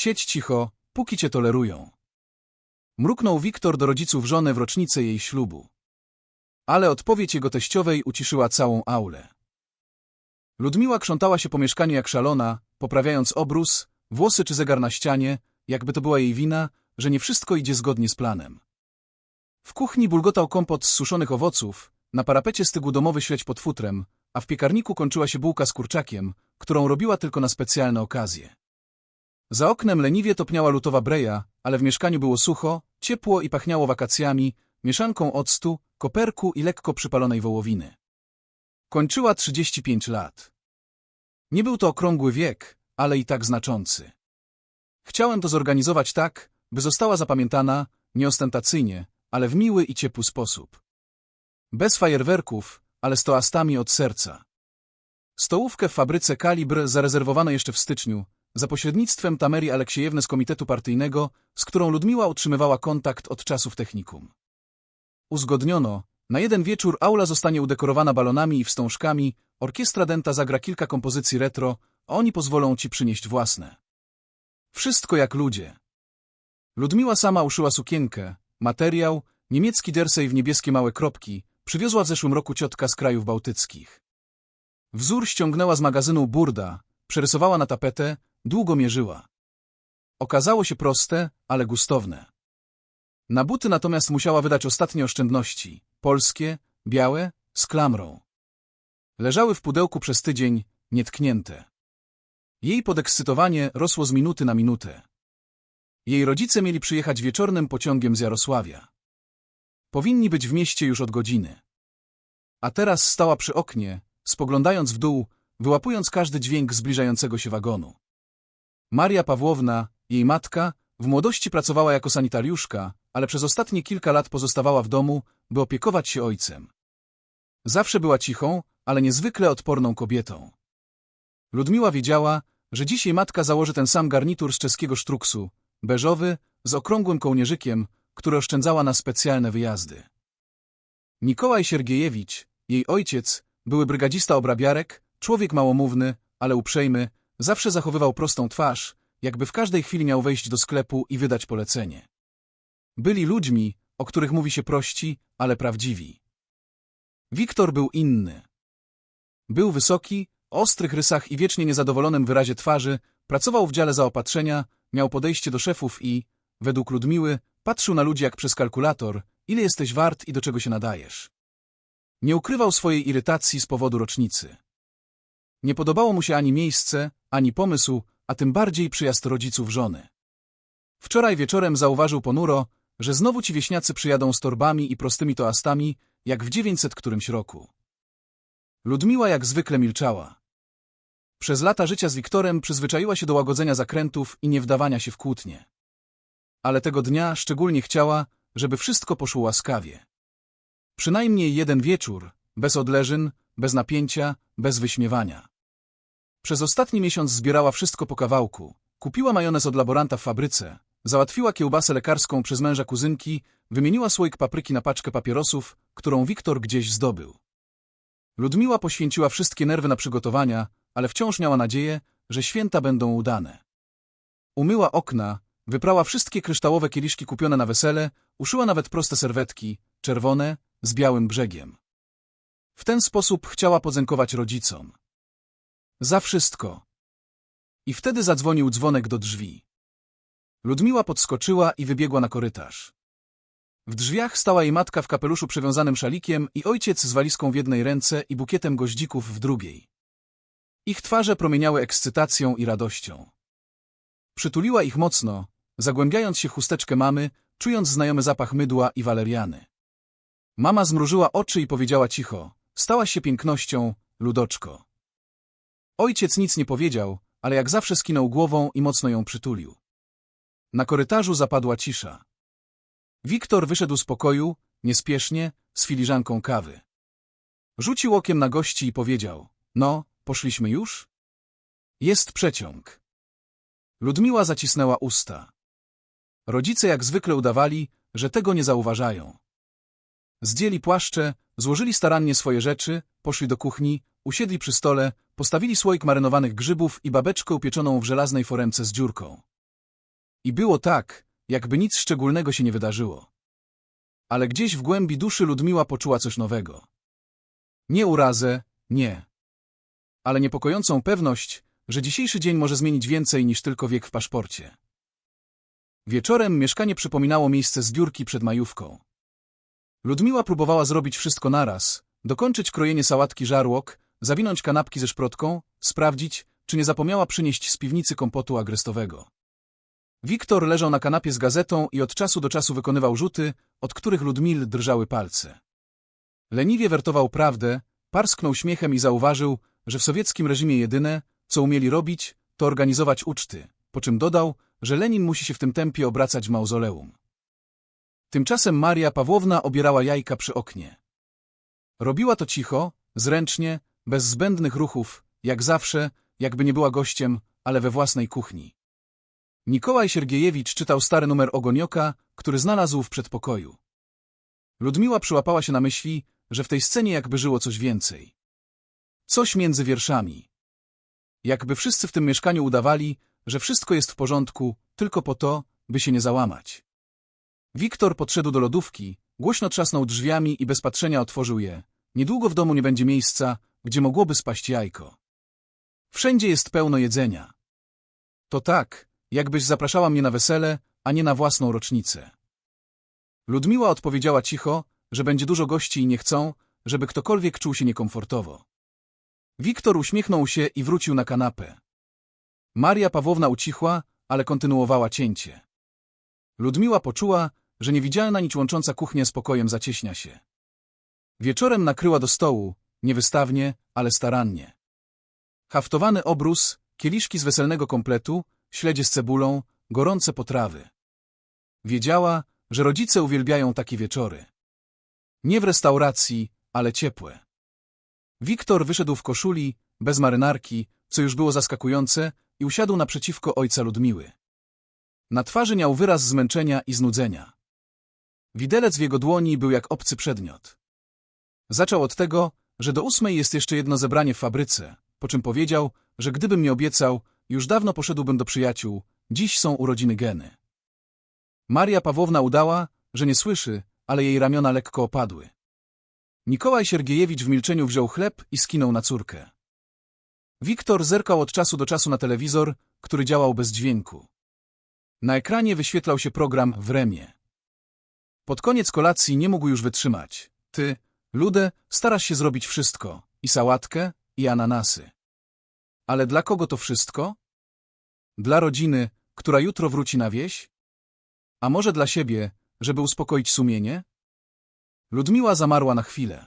Siedź cicho, póki cię tolerują. Mruknął Wiktor do rodziców żony w rocznicę jej ślubu. Ale odpowiedź jego teściowej uciszyła całą aulę. Ludmiła krzątała się po mieszkaniu jak szalona, poprawiając obrus, włosy czy zegar na ścianie, jakby to była jej wina, że nie wszystko idzie zgodnie z planem. W kuchni bulgotał kompot z suszonych owoców, na parapecie stygł domowy śledź pod futrem, a w piekarniku kończyła się bułka z kurczakiem, którą robiła tylko na specjalne okazje. Za oknem leniwie topniała lutowa breja, ale w mieszkaniu było sucho, ciepło i pachniało wakacjami, mieszanką octu, koperku i lekko przypalonej wołowiny. Kończyła 35 lat. Nie był to okrągły wiek, ale i tak znaczący. Chciałem to zorganizować tak, by została zapamiętana, nieostentacyjnie, ale w miły i ciepły sposób. Bez fajerwerków, ale z toastami od serca. Stołówkę w fabryce Kalibr zarezerwowano jeszcze w styczniu, za pośrednictwem Tamerii Aleksiejewny z komitetu partyjnego, z którą Ludmiła utrzymywała kontakt od czasów technikum. Uzgodniono, na jeden wieczór aula zostanie udekorowana balonami i wstążkami, orkiestra denta zagra kilka kompozycji retro, a oni pozwolą ci przynieść własne. Wszystko jak ludzie. Ludmiła sama uszyła sukienkę, materiał, niemiecki dersej w niebieskie małe kropki, przywiozła w zeszłym roku ciotka z krajów bałtyckich. Wzór ściągnęła z magazynu Burda, przerysowała na tapetę, długo mierzyła. Okazało się proste, ale gustowne. Na buty natomiast musiała wydać ostatnie oszczędności, polskie, białe, z klamrą. Leżały w pudełku przez tydzień, nietknięte. Jej podekscytowanie rosło z minuty na minutę. Jej rodzice mieli przyjechać wieczornym pociągiem z Jarosławia. Powinni być w mieście już od godziny. A teraz stała przy oknie, spoglądając w dół, wyłapując każdy dźwięk zbliżającego się wagonu. Maria Pawłowna, jej matka, w młodości pracowała jako sanitariuszka, ale przez ostatnie kilka lat pozostawała w domu, by opiekować się ojcem. Zawsze była cichą, ale niezwykle odporną kobietą. Ludmiła wiedziała, że dzisiaj matka założy ten sam garnitur z czeskiego sztruksu, beżowy, z okrągłym kołnierzykiem, który oszczędzała na specjalne wyjazdy. Mikołaj Siergiejewicz, jej ojciec, były brygadzista obrabiarek, człowiek małomówny, ale uprzejmy, zawsze zachowywał prostą twarz, jakby w każdej chwili miał wejść do sklepu i wydać polecenie. Byli ludźmi, o których mówi się prości, ale prawdziwi. Wiktor był inny. Był wysoki, o ostrych rysach i wiecznie niezadowolonym wyrazie twarzy, pracował w dziale zaopatrzenia, miał podejście do szefów i, według Ludmiły, patrzył na ludzi jak przez kalkulator, ile jesteś wart i do czego się nadajesz. Nie ukrywał swojej irytacji z powodu rocznicy. Nie podobało mu się ani miejsce, ani pomysł, a tym bardziej przyjazd rodziców żony. Wczoraj wieczorem zauważył ponuro, że znowu ci wieśniacy przyjadą z torbami i prostymi toastami, jak w 900 którymś roku. Ludmiła jak zwykle milczała. Przez lata życia z Wiktorem przyzwyczaiła się do łagodzenia zakrętów i nie wdawania się w kłótnie. Ale tego dnia szczególnie chciała, żeby wszystko poszło łaskawie. Przynajmniej jeden wieczór, bez odleżyn, bez napięcia, bez wyśmiewania. Przez ostatni miesiąc zbierała wszystko po kawałku. Kupiła majonez od laboranta w fabryce, załatwiła kiełbasę lekarską przez męża kuzynki, wymieniła słoik papryki na paczkę papierosów, którą Wiktor gdzieś zdobył. Ludmiła poświęciła wszystkie nerwy na przygotowania, ale wciąż miała nadzieję, że święta będą udane. Umyła okna, wyprała wszystkie kryształowe kieliszki kupione na wesele, uszyła nawet proste serwetki, czerwone, z białym brzegiem. W ten sposób chciała podziękować rodzicom. Za wszystko. I wtedy zadzwonił dzwonek do drzwi. Ludmiła podskoczyła i wybiegła na korytarz. W drzwiach stała jej matka w kapeluszu przewiązanym szalikiem i ojciec z walizką w jednej ręce i bukietem goździków w drugiej. Ich twarze promieniały ekscytacją i radością. Przytuliła ich mocno, zagłębiając się chusteczkę mamy, czując znajomy zapach mydła i waleriany. Mama zmrużyła oczy i powiedziała cicho, stałaś się pięknością, ludoczko. Ojciec nic nie powiedział, ale jak zawsze skinął głową i mocno ją przytulił. Na korytarzu zapadła cisza. Wiktor wyszedł z pokoju, niespiesznie, z filiżanką kawy. Rzucił okiem na gości i powiedział, no, poszliśmy już? Jest przeciąg. Ludmiła zacisnęła usta. Rodzice jak zwykle udawali, że tego nie zauważają. Zdjęli płaszcze, złożyli starannie swoje rzeczy, poszli do kuchni, usiedli przy stole, postawili słoik marynowanych grzybów i babeczkę upieczoną w żelaznej foremce z dziurką. I było tak, jakby nic szczególnego się nie wydarzyło. Ale gdzieś w głębi duszy Ludmiła poczuła coś nowego. Nie urazę, nie. Ale niepokojącą pewność, że dzisiejszy dzień może zmienić więcej niż tylko wiek w paszporcie. Wieczorem mieszkanie przypominało miejsce zbiórki przed majówką. Ludmiła próbowała zrobić wszystko naraz, dokończyć krojenie sałatki żarłok, zawinąć kanapki ze szprotką, sprawdzić, czy nie zapomniała przynieść z piwnicy kompotu agrestowego. Wiktor leżał na kanapie z gazetą i od czasu do czasu wykonywał rzuty, od których Ludmil drżały palce. Leniwie wertował prawdę, parsknął śmiechem i zauważył, że w sowieckim reżimie jedyne, co umieli robić, to organizować uczty, po czym dodał, że Lenin musi się w tym tempie obracać w mauzoleum. Tymczasem Maria Pawłowna obierała jajka przy oknie. Robiła to cicho, zręcznie, bez zbędnych ruchów, jak zawsze, jakby nie była gościem, ale we własnej kuchni. Nikołaj Siergiejewicz czytał stary numer Ogonioka, który znalazł w przedpokoju. Ludmiła przyłapała się na myśli, że w tej scenie jakby żyło coś więcej. Coś między wierszami. Jakby wszyscy w tym mieszkaniu udawali, że wszystko jest w porządku, tylko po to, by się nie załamać. Wiktor podszedł do lodówki, głośno trzasnął drzwiami i bez patrzenia otworzył je. Niedługo w domu nie będzie miejsca, gdzie mogłoby spaść jajko. Wszędzie jest pełno jedzenia. To tak, jakbyś zapraszała mnie na wesele, a nie na własną rocznicę. Ludmiła odpowiedziała cicho, że będzie dużo gości i nie chcą, żeby ktokolwiek czuł się niekomfortowo. Wiktor uśmiechnął się i wrócił na kanapę. Maria Pawłowna ucichła, ale kontynuowała cięcie. Ludmiła poczuła, że niewidzialna nić łącząca kuchnię z pokojem zacieśnia się. Wieczorem nakryła do stołu, niewystawnie, ale starannie. Haftowany obrus, kieliszki z weselnego kompletu, śledzie z cebulą, gorące potrawy. Wiedziała, że rodzice uwielbiają takie wieczory. Nie w restauracji, ale ciepłe. Wiktor wyszedł w koszuli, bez marynarki, co już było zaskakujące, i usiadł naprzeciwko ojca Ludmiły. Na twarzy miał wyraz zmęczenia i znudzenia. Widelec w jego dłoni był jak obcy przedmiot. Zaczął od tego, że do ósmej jest jeszcze jedno zebranie w fabryce, po czym powiedział, że gdybym mi obiecał, już dawno poszedłbym do przyjaciół, dziś są urodziny Geny. Maria Pawłowna udała, że nie słyszy, ale jej ramiona lekko opadły. Nikołaj Siergiejewicz w milczeniu wziął chleb i skinął na córkę. Wiktor zerkał od czasu do czasu na telewizor, który działał bez dźwięku. Na ekranie wyświetlał się program w remie. Pod koniec kolacji nie mógł już wytrzymać. Ty, Ludę, starasz się zrobić wszystko. I sałatkę, i ananasy. Ale dla kogo to wszystko? Dla rodziny, która jutro wróci na wieś? A może dla siebie, żeby uspokoić sumienie? Ludmiła zamarła na chwilę.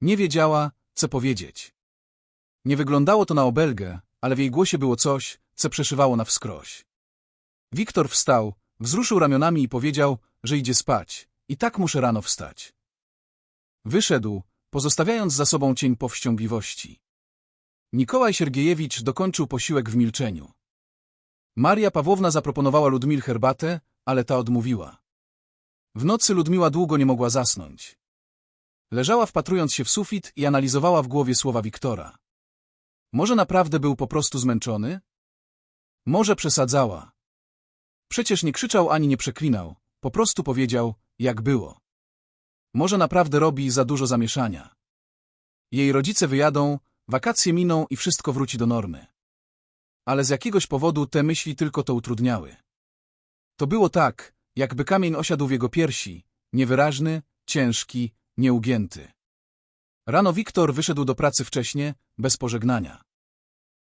Nie wiedziała, co powiedzieć. Nie wyglądało to na obelgę, ale w jej głosie było coś, co przeszywało na wskroś. Wiktor wstał, wzruszył ramionami i powiedział, że idzie spać. I tak muszę rano wstać. Wyszedł, pozostawiając za sobą cień powściągliwości. Nikołaj Siergiejewicz dokończył posiłek w milczeniu. Maria Pawłowna zaproponowała Ludmil herbatę, ale ta odmówiła. W nocy Ludmiła długo nie mogła zasnąć. Leżała wpatrując się w sufit i analizowała w głowie słowa Wiktora. Może naprawdę był po prostu zmęczony? Może przesadzała. Przecież nie krzyczał ani nie przeklinał, po prostu powiedział, jak było. Może naprawdę robi za dużo zamieszania. Jej rodzice wyjadą, wakacje miną i wszystko wróci do normy. Ale z jakiegoś powodu te myśli tylko to utrudniały. To było tak, jakby kamień osiadł w jego piersi, niewyraźny, ciężki, nieugięty. Rano Wiktor wyszedł do pracy wcześnie, bez pożegnania.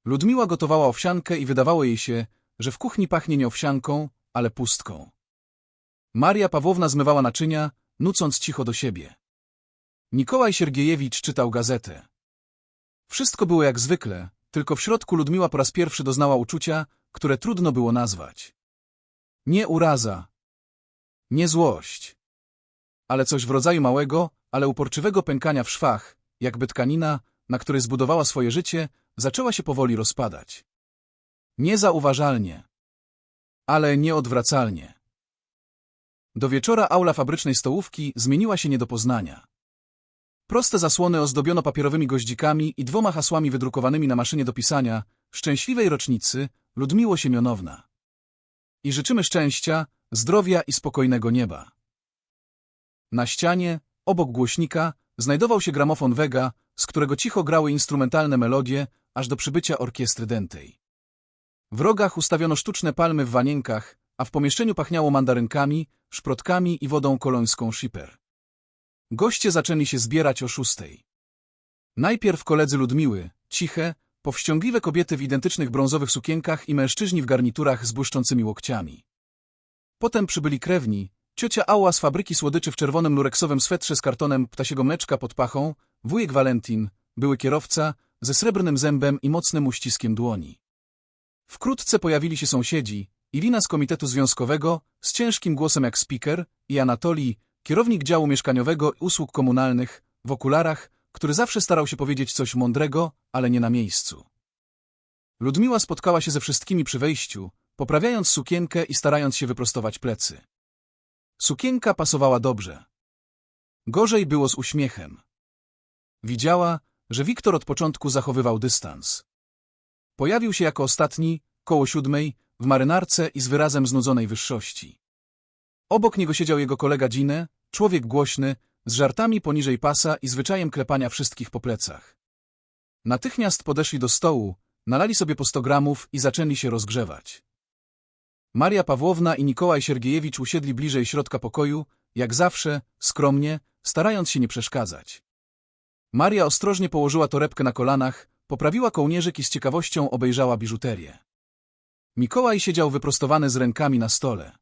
Ludmiła gotowała owsiankę i wydawało jej się, że w kuchni pachnie nie owsianką, ale pustką. Maria Pawłowna zmywała naczynia, nucąc cicho do siebie. Nikołaj Siergiejewicz czytał gazetę. Wszystko było jak zwykle, tylko w środku Ludmiła po raz pierwszy doznała uczucia, które trudno było nazwać. Nie uraza, nie złość, ale coś w rodzaju małego, ale uporczywego pękania w szwach, jakby tkanina, na której zbudowała swoje życie, zaczęła się powoli rozpadać. Niezauważalnie, ale nieodwracalnie. Do wieczora aula fabrycznej stołówki zmieniła się nie do poznania. Proste zasłony ozdobiono papierowymi goździkami i dwoma hasłami wydrukowanymi na maszynie do pisania Szczęśliwej rocznicy Ludmiło Siemionowna. i życzymy szczęścia, zdrowia i spokojnego nieba. Na ścianie, obok głośnika, znajdował się gramofon Vega, z którego cicho grały instrumentalne melodie, aż do przybycia orkiestry dętej. W rogach ustawiono sztuczne palmy w wanienkach, a w pomieszczeniu pachniało mandarynkami, szprotkami i wodą kolońską Shipper. Goście zaczęli się zbierać o szóstej. Najpierw koledzy Ludmiły, ciche, powściągliwe kobiety w identycznych brązowych sukienkach i mężczyźni w garniturach z błyszczącymi łokciami. Potem przybyli krewni, ciocia Ała z fabryki słodyczy w czerwonym lureksowym swetrze z kartonem ptasiego mleczka pod pachą, wujek Valentin, były kierowca, ze srebrnym zębem i mocnym uściskiem dłoni. Wkrótce pojawili się sąsiedzi, Irina z Komitetu Związkowego, z ciężkim głosem jak speaker, i Anatolii, kierownik działu mieszkaniowego i usług komunalnych, w okularach, który zawsze starał się powiedzieć coś mądrego, ale nie na miejscu. Ludmiła spotkała się ze wszystkimi przy wejściu, poprawiając sukienkę i starając się wyprostować plecy. Sukienka pasowała dobrze. Gorzej było z uśmiechem. Widziała, że Wiktor od początku zachowywał dystans. Pojawił się jako ostatni, koło siódmej, w marynarce i z wyrazem znudzonej wyższości. Obok niego siedział jego kolega Gine, człowiek głośny, z żartami poniżej pasa i zwyczajem klepania wszystkich po plecach. Natychmiast podeszli do stołu, nalali sobie po sto gramów i zaczęli się rozgrzewać. Maria Pawłowna i Nikołaj Siergiejewicz usiedli bliżej środka pokoju, jak zawsze, skromnie, starając się nie przeszkadzać. Maria ostrożnie położyła torebkę na kolanach, poprawiła kołnierzyk i z ciekawością obejrzała biżuterię. Mikołaj siedział wyprostowany z rękami na stole.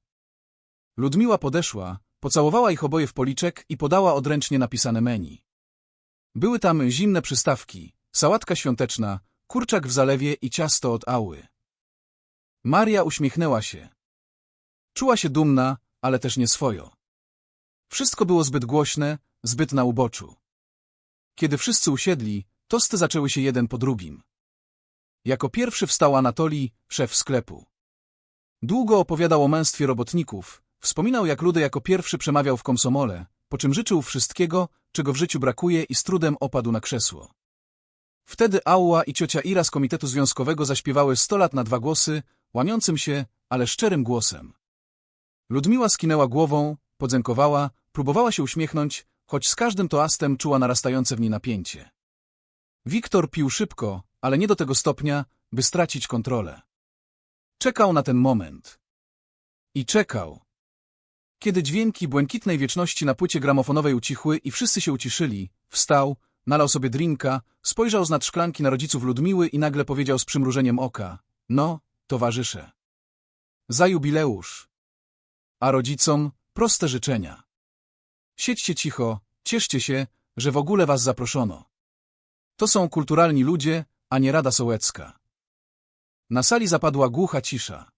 Ludmiła podeszła, pocałowała ich oboje w policzek i podała odręcznie napisane menu. Były tam zimne przystawki, sałatka świąteczna, kurczak w zalewie i ciasto od ały. Maria uśmiechnęła się. Czuła się dumna, ale też nieswojo. Wszystko było zbyt głośne, zbyt na uboczu. Kiedy wszyscy usiedli, tosty zaczęły się jeden po drugim. Jako pierwszy wstał Anatolii, szef sklepu. Długo opowiadał o męstwie robotników, wspominał jak Ludy jako pierwszy przemawiał w komsomole, po czym życzył wszystkiego, czego w życiu brakuje i z trudem opadł na krzesło. Wtedy Ała i ciocia Ira z Komitetu Związkowego zaśpiewały sto lat na dwa głosy, łamiącym się, ale szczerym głosem. Ludmiła skinęła głową, podzękowała, próbowała się uśmiechnąć, choć z każdym toastem czuła narastające w niej napięcie. Wiktor pił szybko, ale nie do tego stopnia, by stracić kontrolę. Czekał na ten moment. I czekał. Kiedy dźwięki błękitnej wieczności na płycie gramofonowej ucichły i wszyscy się uciszyli, wstał, nalał sobie drinka, spojrzał z nad szklanki na rodziców Ludmiły i nagle powiedział z przymrużeniem oka — no, towarzysze. Za jubileusz. A rodzicom proste życzenia. Siedźcie cicho, cieszcie się, że w ogóle was zaproszono. To są kulturalni ludzie, a nie Rada Sołecka. Na sali zapadła głucha cisza.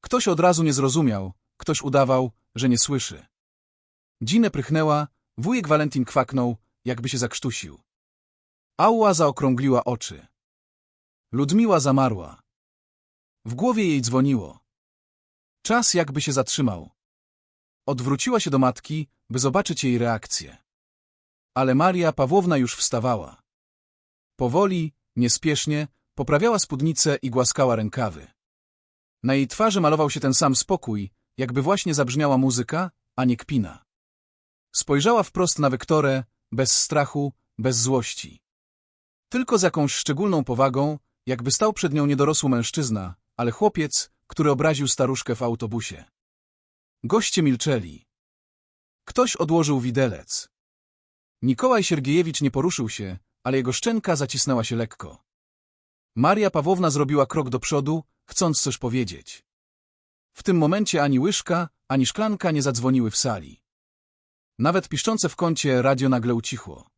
Ktoś od razu nie zrozumiał, ktoś udawał, że nie słyszy. Dzinę prychnęła, wujek Walentin kwaknął, jakby się zakrztusił. Ała zaokrągliła oczy. Ludmiła zamarła. W głowie jej dzwoniło. Czas jakby się zatrzymał. Odwróciła się do matki, by zobaczyć jej reakcję. Ale Maria Pawłowna już wstawała. Powoli, niespiesznie, poprawiała spódnicę i głaskała rękawy. Na jej twarzy malował się ten sam spokój, jakby właśnie zabrzmiała muzyka, a nie kpina. Spojrzała wprost na Wektorę, bez strachu, bez złości. Tylko z jakąś szczególną powagą, jakby stał przed nią niedorosły mężczyzna, ale chłopiec, który obraził staruszkę w autobusie. Goście milczeli. Ktoś odłożył widelec. Nikołaj Siergiejewicz nie poruszył się, ale jego szczęka zacisnęła się lekko. Maria Pawłowna zrobiła krok do przodu, chcąc coś powiedzieć. W tym momencie ani łyżka, ani szklanka nie zadzwoniły w sali. Nawet piszczące w kącie radio nagle ucichło.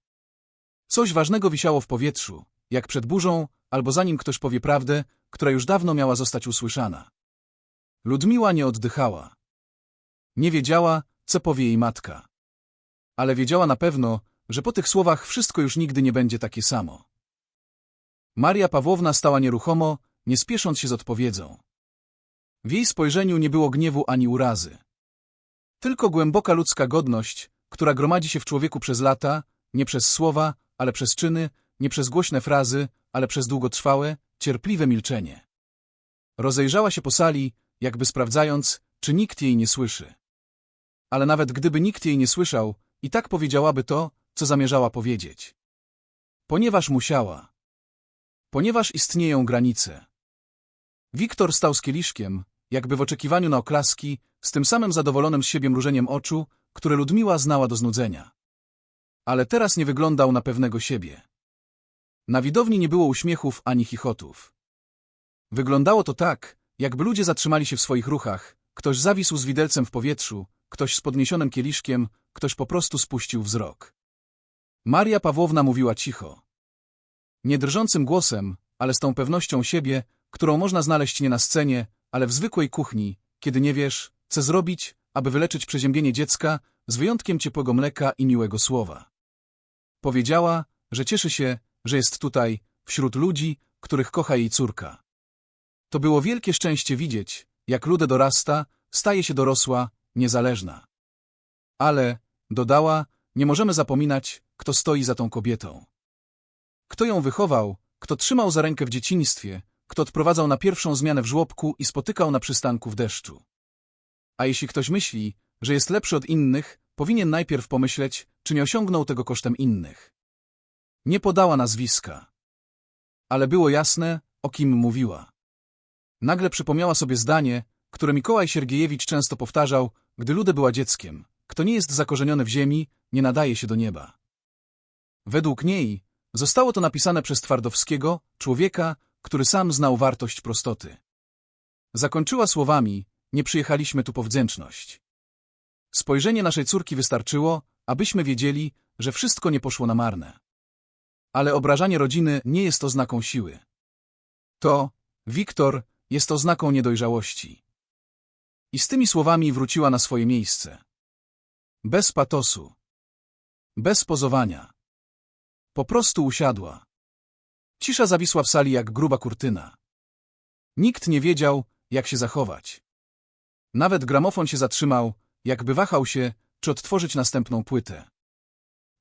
Coś ważnego wisiało w powietrzu, jak przed burzą, albo zanim ktoś powie prawdę, która już dawno miała zostać usłyszana. Ludmiła nie oddychała. Nie wiedziała, co powie jej matka. Ale wiedziała na pewno, że po tych słowach wszystko już nigdy nie będzie takie samo. Maria Pawłowna stała nieruchomo, nie spiesząc się z odpowiedzią. W jej spojrzeniu nie było gniewu ani urazy. Tylko głęboka ludzka godność, która gromadzi się w człowieku przez lata, nie przez słowa, ale przez czyny, nie przez głośne frazy, ale przez długotrwałe, cierpliwe milczenie. Rozejrzała się po sali, jakby sprawdzając, czy nikt jej nie słyszy. Ale nawet gdyby nikt jej nie słyszał, i tak powiedziałaby to, co zamierzała powiedzieć. Ponieważ musiała. Ponieważ istnieją granice. Wiktor stał z kieliszkiem, jakby w oczekiwaniu na oklaski, z tym samym zadowolonym z siebie mrużeniem oczu, które Ludmiła znała do znudzenia. Ale teraz nie wyglądał na pewnego siebie. Na widowni nie było uśmiechów ani chichotów. Wyglądało to tak, jakby ludzie zatrzymali się w swoich ruchach, ktoś zawisł z widelcem w powietrzu, ktoś z podniesionym kieliszkiem, ktoś po prostu spuścił wzrok. Maria Pawłowna mówiła cicho. Nie drżącym głosem, ale z tą pewnością siebie, którą można znaleźć nie na scenie, ale w zwykłej kuchni, kiedy nie wiesz, co zrobić, aby wyleczyć przeziębienie dziecka, z wyjątkiem ciepłego mleka i miłego słowa. Powiedziała, że cieszy się, że jest tutaj, wśród ludzi, których kocha jej córka. To było wielkie szczęście widzieć, jak Ludę dorasta, staje się dorosła, niezależna. Ale, dodała, nie możemy zapominać, kto stoi za tą kobietą. Kto ją wychował, kto trzymał za rękę w dzieciństwie, kto odprowadzał na pierwszą zmianę w żłobku i spotykał na przystanku w deszczu. A jeśli ktoś myśli, że jest lepszy od innych, powinien najpierw pomyśleć, czy nie osiągnął tego kosztem innych. Nie podała nazwiska. Ale było jasne, o kim mówiła. Nagle przypomniała sobie zdanie, które Mikołaj Siergiejewicz często powtarzał, gdy Ludę była dzieckiem. Kto nie jest zakorzeniony w ziemi, nie nadaje się do nieba. Według niej zostało to napisane przez Twardowskiego, człowieka, który sam znał wartość prostoty. Zakończyła słowami, nie przyjechaliśmy tu po wdzięczność. Spojrzenie naszej córki wystarczyło, abyśmy wiedzieli, że wszystko nie poszło na marne. Ale obrażanie rodziny nie jest oznaką siły. To, Wiktor, jest oznaką niedojrzałości. I z tymi słowami wróciła na swoje miejsce. Bez patosu. Bez pozowania. Po prostu usiadła. Cisza zawisła w sali jak gruba kurtyna. Nikt nie wiedział, jak się zachować. Nawet gramofon się zatrzymał, jakby wahał się, czy odtworzyć następną płytę.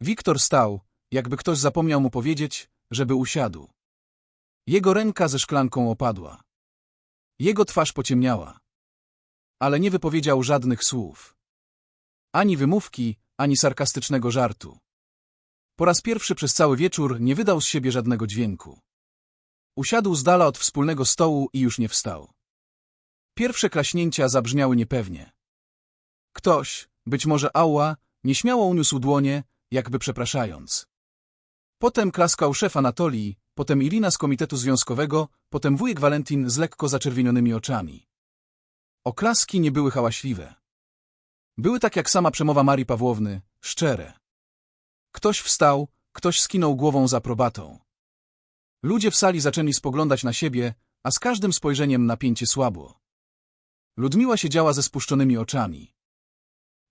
Wiktor stał, jakby ktoś zapomniał mu powiedzieć, żeby usiadł. Jego ręka ze szklanką opadła. Jego twarz pociemniała. Ale nie wypowiedział żadnych słów. Ani wymówki, ani sarkastycznego żartu. Po raz pierwszy przez cały wieczór nie wydał z siebie żadnego dźwięku. Usiadł z dala od wspólnego stołu i już nie wstał. Pierwsze klaśnięcia zabrzmiały niepewnie. Ktoś, być może Ała, nieśmiało uniósł dłonie, jakby przepraszając. Potem klaskał szef Anatolii, potem Irina z komitetu związkowego, potem wujek Walentin z lekko zaczerwienionymi oczami. Oklaski nie były hałaśliwe. Były tak jak sama przemowa Marii Pawłowny, szczere. Ktoś wstał, ktoś skinął głową za aprobatą. Ludzie w sali zaczęli spoglądać na siebie, a z każdym spojrzeniem napięcie słabło. Ludmiła siedziała ze spuszczonymi oczami.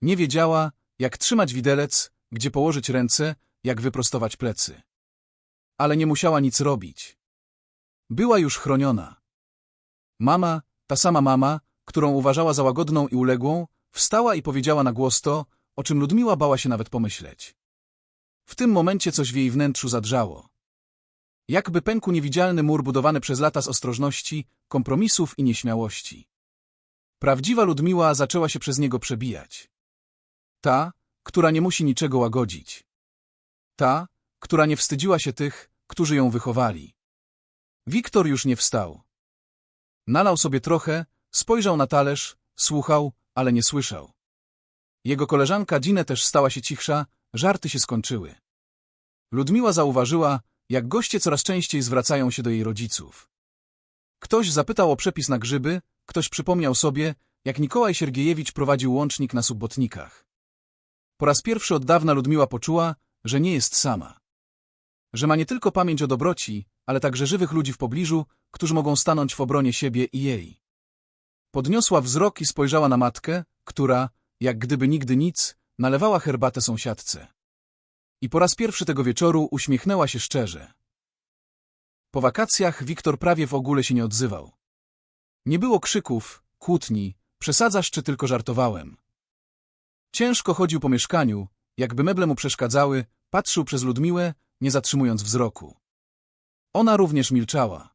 Nie wiedziała, jak trzymać widelec, gdzie położyć ręce, jak wyprostować plecy. Ale nie musiała nic robić. Była już chroniona. Mama, ta sama mama, którą uważała za łagodną i uległą, wstała i powiedziała na głos to, o czym Ludmiła bała się nawet pomyśleć. W tym momencie coś w jej wnętrzu zadrżało. Jakby pękł niewidzialny mur budowany przez lata z ostrożności, kompromisów i nieśmiałości. Prawdziwa Ludmiła zaczęła się przez niego przebijać. Ta, która nie musi niczego łagodzić. Ta, która nie wstydziła się tych, którzy ją wychowali. Wiktor już nie wstał. Nalał sobie trochę, spojrzał na talerz, słuchał, ale nie słyszał. Jego koleżanka Ginę też stała się cichsza, żarty się skończyły. Ludmiła zauważyła, jak goście coraz częściej zwracają się do jej rodziców. Ktoś zapytał o przepis na grzyby, ktoś przypomniał sobie, jak Mikołaj Siergiejewicz prowadził łącznik na subbotnikach. Po raz pierwszy od dawna Ludmiła poczuła, że nie jest sama. Że ma nie tylko pamięć o dobroci, ale także żywych ludzi w pobliżu, którzy mogą stanąć w obronie siebie i jej. Podniosła wzrok i spojrzała na matkę, która, jak gdyby nigdy nic, nalewała herbatę sąsiadce. I po raz pierwszy tego wieczoru uśmiechnęła się szczerze. Po wakacjach Wiktor prawie w ogóle się nie odzywał. Nie było krzyków, kłótni, przesadzasz czy tylko żartowałem. Ciężko chodził po mieszkaniu, jakby meble mu przeszkadzały, patrzył przez Ludmiłę, nie zatrzymując wzroku. Ona również milczała.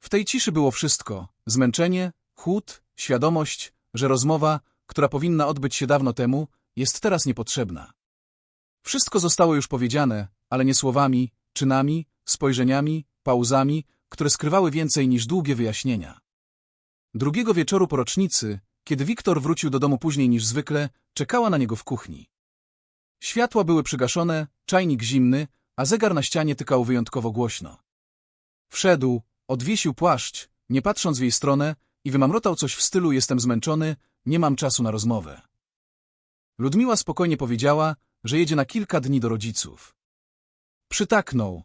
W tej ciszy było wszystko, zmęczenie, chłód, świadomość, że rozmowa, która powinna odbyć się dawno temu, jest teraz niepotrzebna. Wszystko zostało już powiedziane, ale nie słowami, czynami, spojrzeniami, pauzami, które skrywały więcej niż długie wyjaśnienia. Drugiego wieczoru po rocznicy, kiedy Wiktor wrócił do domu później niż zwykle, czekała na niego w kuchni. Światła były przygaszone, czajnik zimny, a zegar na ścianie tykał wyjątkowo głośno. Wszedł, odwiesił płaszcz, nie patrząc w jej stronę i wymamrotał coś w stylu jestem zmęczony, nie mam czasu na rozmowę. Ludmiła spokojnie powiedziała, że jedzie na kilka dni do rodziców. Przytaknął.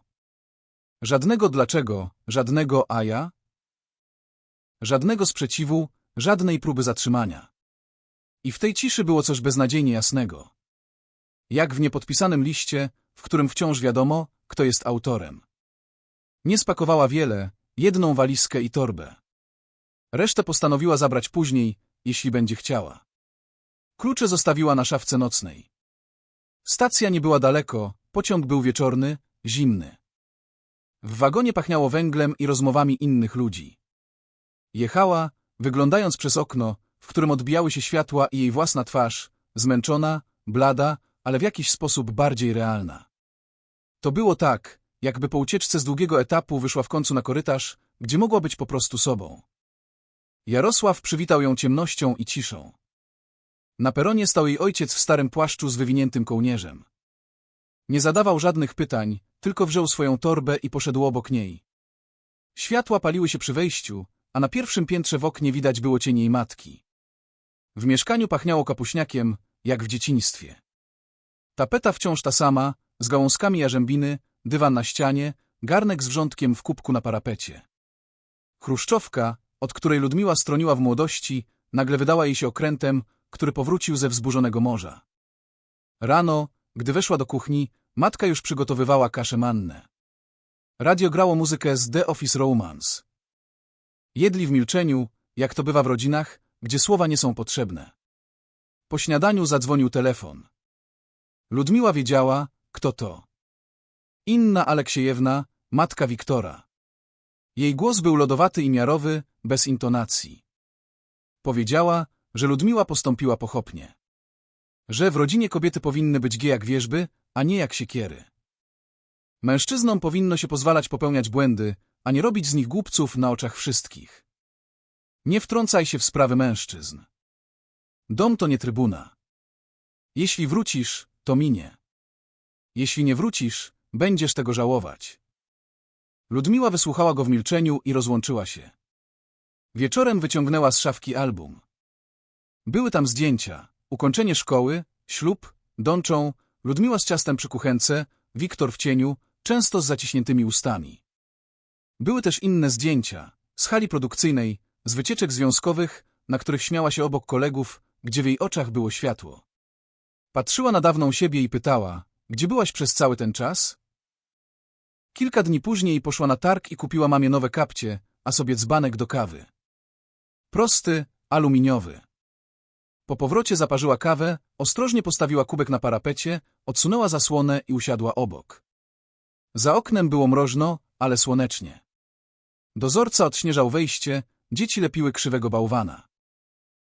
Żadnego dlaczego, żadnego a ja? Żadnego sprzeciwu, żadnej próby zatrzymania. I w tej ciszy było coś beznadziejnie jasnego. Jak w niepodpisanym liście, w którym wciąż wiadomo, kto jest autorem. Nie spakowała wiele, jedną walizkę i torbę. Resztę postanowiła zabrać później, jeśli będzie chciała. Klucze zostawiła na szafce nocnej. Stacja nie była daleko, pociąg był wieczorny, zimny. W wagonie pachniało węglem i rozmowami innych ludzi. Jechała, wyglądając przez okno, w którym odbijały się światła i jej własna twarz, zmęczona, blada, ale w jakiś sposób bardziej realna. To było tak, jakby po ucieczce z długiego etapu wyszła w końcu na korytarz, gdzie mogła być po prostu sobą. Jarosław przywitał ją ciemnością i ciszą. Na peronie stał jej ojciec w starym płaszczu z wywiniętym kołnierzem. Nie zadawał żadnych pytań, tylko wziął swoją torbę i poszedł obok niej. Światła paliły się przy wejściu, a na pierwszym piętrze w oknie widać było cień jej matki. W mieszkaniu pachniało kapuśniakiem, jak w dzieciństwie. Tapeta wciąż ta sama, z gałązkami jarzębiny, dywan na ścianie, garnek z wrzątkiem w kubku na parapecie. Chruszczowka, od której Ludmiła stroniła w młodości, nagle wydała jej się okrętem, który powrócił ze wzburzonego morza. Rano, gdy weszła do kuchni, matka już przygotowywała kaszę mannę. Radio grało muzykę z The Office Romance. Jedli w milczeniu, jak to bywa w rodzinach, gdzie słowa nie są potrzebne. Po śniadaniu zadzwonił telefon. Ludmiła wiedziała, kto to. Inna Aleksiejewna, matka Wiktora. Jej głos był lodowaty i miarowy, bez intonacji. Powiedziała, że Ludmiła postąpiła pochopnie. Że w rodzinie kobiety powinny być gie jak wierzby, a nie jak siekiery. Mężczyznom powinno się pozwalać popełniać błędy, a nie robić z nich głupców na oczach wszystkich. Nie wtrącaj się w sprawy mężczyzn. Dom to nie trybuna. Jeśli wrócisz, to minie. Jeśli nie wrócisz, będziesz tego żałować. Ludmiła wysłuchała go w milczeniu i rozłączyła się. Wieczorem wyciągnęła z szafki album. Były tam zdjęcia, ukończenie szkoły, ślub, dączą, Ludmiła z ciastem przy kuchence, Wiktor w cieniu, często z zaciśniętymi ustami. Były też inne zdjęcia, z hali produkcyjnej, z wycieczek związkowych, na których śmiała się obok kolegów, gdzie w jej oczach było światło. Patrzyła na dawną siebie i pytała, gdzie byłaś przez cały ten czas? Kilka dni później poszła na targ i kupiła mamie nowe kapcie, a sobie dzbanek do kawy. Prosty, aluminiowy. Po powrocie zaparzyła kawę, ostrożnie postawiła kubek na parapecie, odsunęła zasłonę i usiadła obok. Za oknem było mroźno, ale słonecznie. Dozorca odśnieżał wejście, dzieci lepiły krzywego bałwana.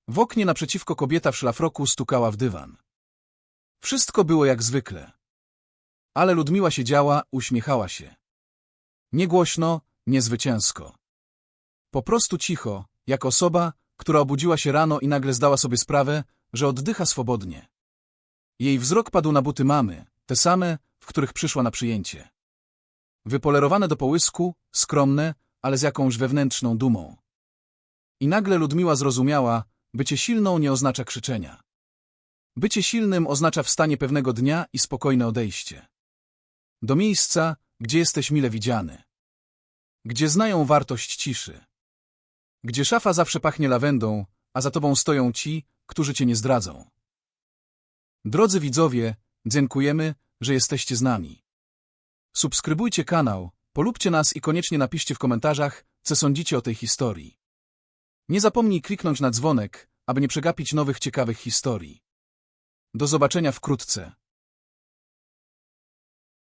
W oknie naprzeciwko kobieta w szlafroku stukała w dywan. Wszystko było jak zwykle. Ale Ludmiła siedziała, uśmiechała się. Nie głośno, nie zwycięsko. Po prostu cicho, jak osoba, która obudziła się rano i nagle zdała sobie sprawę, że oddycha swobodnie. Jej wzrok padł na buty mamy, te same, w których przyszła na przyjęcie. Wypolerowane do połysku, skromne, ale z jakąś wewnętrzną dumą. I nagle Ludmiła zrozumiała, bycie silną nie oznacza krzyczenia. Bycie silnym oznacza wstanie pewnego dnia i spokojne odejście. Do miejsca, gdzie jesteś mile widziany. Gdzie znają wartość ciszy. Gdzie szafa zawsze pachnie lawendą, a za tobą stoją ci, którzy cię nie zdradzą. Drodzy widzowie, dziękujemy, że jesteście z nami. Subskrybujcie kanał, polubcie nas i koniecznie napiszcie w komentarzach, co sądzicie o tej historii. Nie zapomnij kliknąć na dzwonek, aby nie przegapić nowych ciekawych historii. Do zobaczenia wkrótce.